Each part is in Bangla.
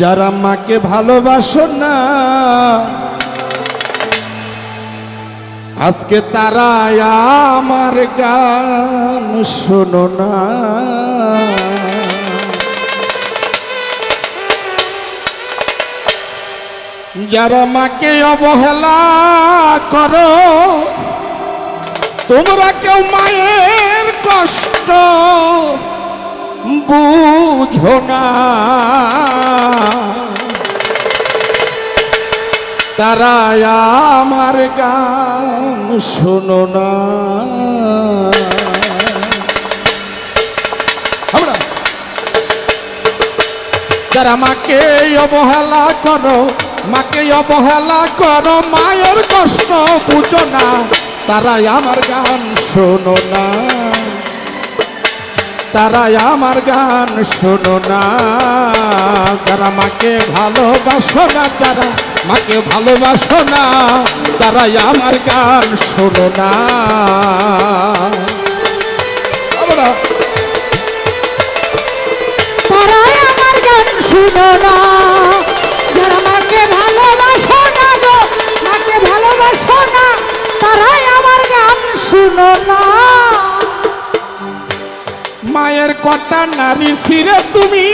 যারা মাকে ভালোবাসো না, আজকে তারা আমার গান শোনো না। যারা মাকে অবহেলা করো, তোমরা কেউ মায়ের কষ্ট বুঝো না। তারা আমার গান শোনো না। যারা মাকে অবহেলা করো, মাকে অবহেলা করো, মায়ের কষ্ট বুঝো না। তারাই আমার গান শোনো না। তারাই আমার গান শোনো না। যারা মাকে ভালোবাসো না, যারা মাকে ভালোবাসো না, তারাই আমার গান শোনো না। তারাই আমার গান শুনো মাকে ভালোবাসো না গো, মাকে ভালোবাসো না, তারাই আমার গান শুনো না। মায়ের কটা নারী ছিঁড়ে তুমি?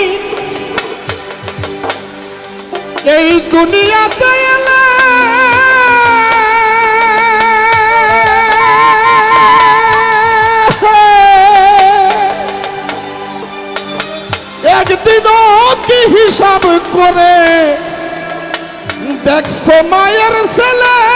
এই দুনিয়াতে এলে একদিনও কি হিসাব করে দেখছ মায়ের ছেলে?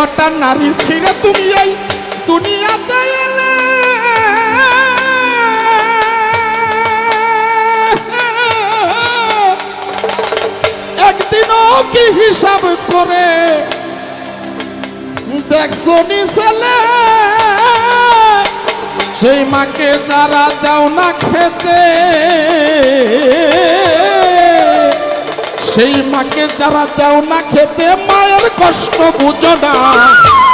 কটা নারী ছিঁড়ে তুমি এই দুনিয়াতে এলে। একদিনও কি হিসাব করে দেখছ নি ছেলে? সেই মাকে যারা দাও না খেতে সেই মাকে যারা দেও না খেতে, মায়ের কষ্ট বুঝো না।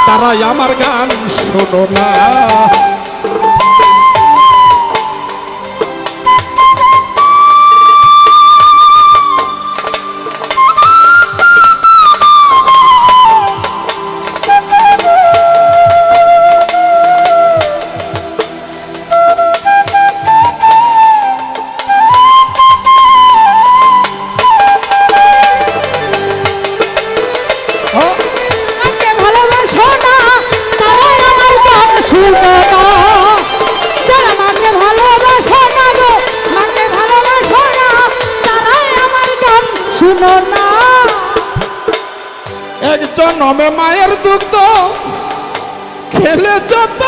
তারাই আমার গান শোনো না। মায়ের দুগ্ধ খেলে যত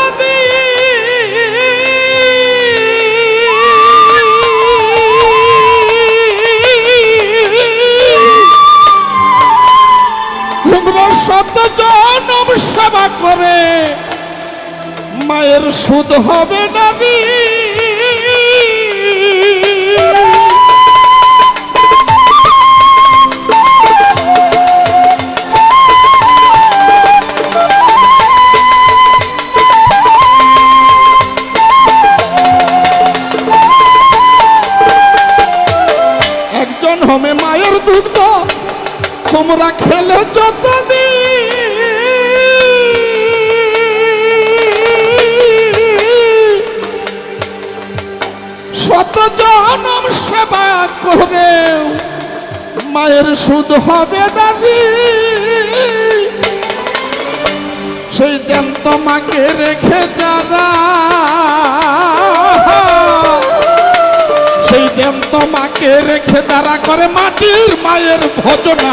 শত জনম সেবা করে মায়ের সুদ হবে না তোমরা খেলে যত শত জনম সেবা করে মায়ের সুদ হবে না সেই জ্যান্ত মাকে রেখে যারা, সেই জ্যান্ত মাকে রেখে তারা করে মাটির মায়ের ভজনা।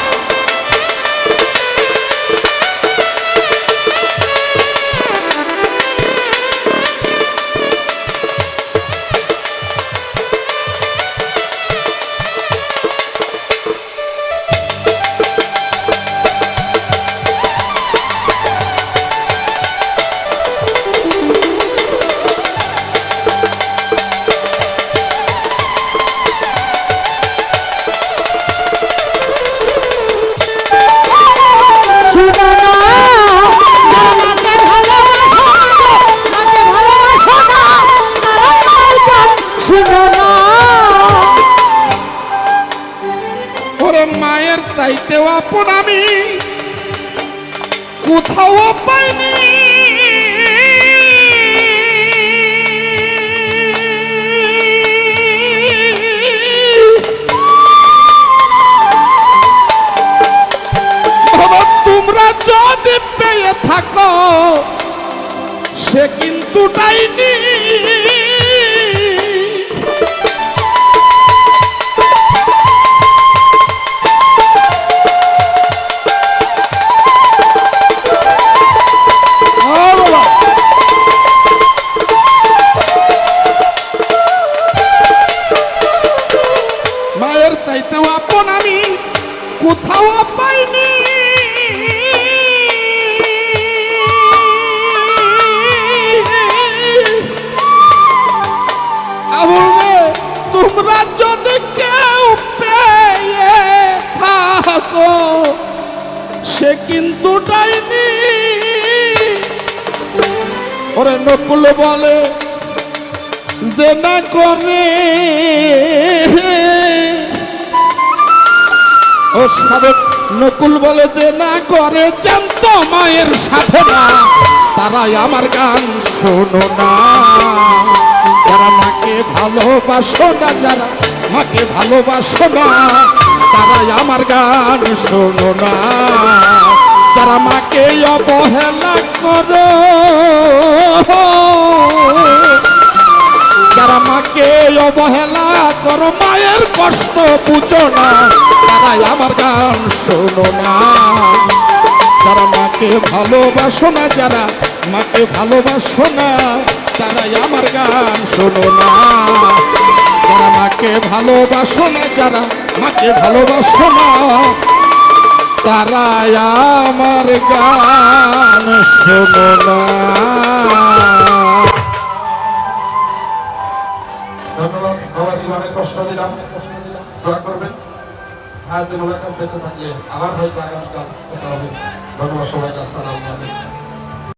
আপন আমি কোথাও পাইনি। তোমরা যদি পেয়ে থাকো সে কিন্তু ডাইনি। সে কিন্তু ডাইনি। ওরে নকুল বলে, যে না করে। ও সাধক, নকুল বলে, যে না করে, জানত মায়ের সাধনা, তারাই আমার গান শোনো না। যারা মাকে ভালোবাসো না, যারা মাকে ভালোবাসো না তারাই আমার গান শোনো না। যারা মাকে অবহেলা করো, যারা মাকে অবহেলা করো, মায়ের কষ্ট বুঝো না। তারাই আমার গান শোনো না। যারা মাকে ভালোবাসো না, যারা মাকে ভালোবাসো না তারাই আমার গান শোনো না। যারা মাকে ভালোবাসো না, যারা মাকে ভালোবাসো না, তারাই আমার গান শোনো না। ধন্যবাদ, বাবাজি, অনেক কষ্ট দিলাম। দোয়া করবেন। আজ মোলাকাত বেঁচে থাকলে আবার হয়তো আগামীকাল কথা হবে। ধন্যবাদ সবাইকে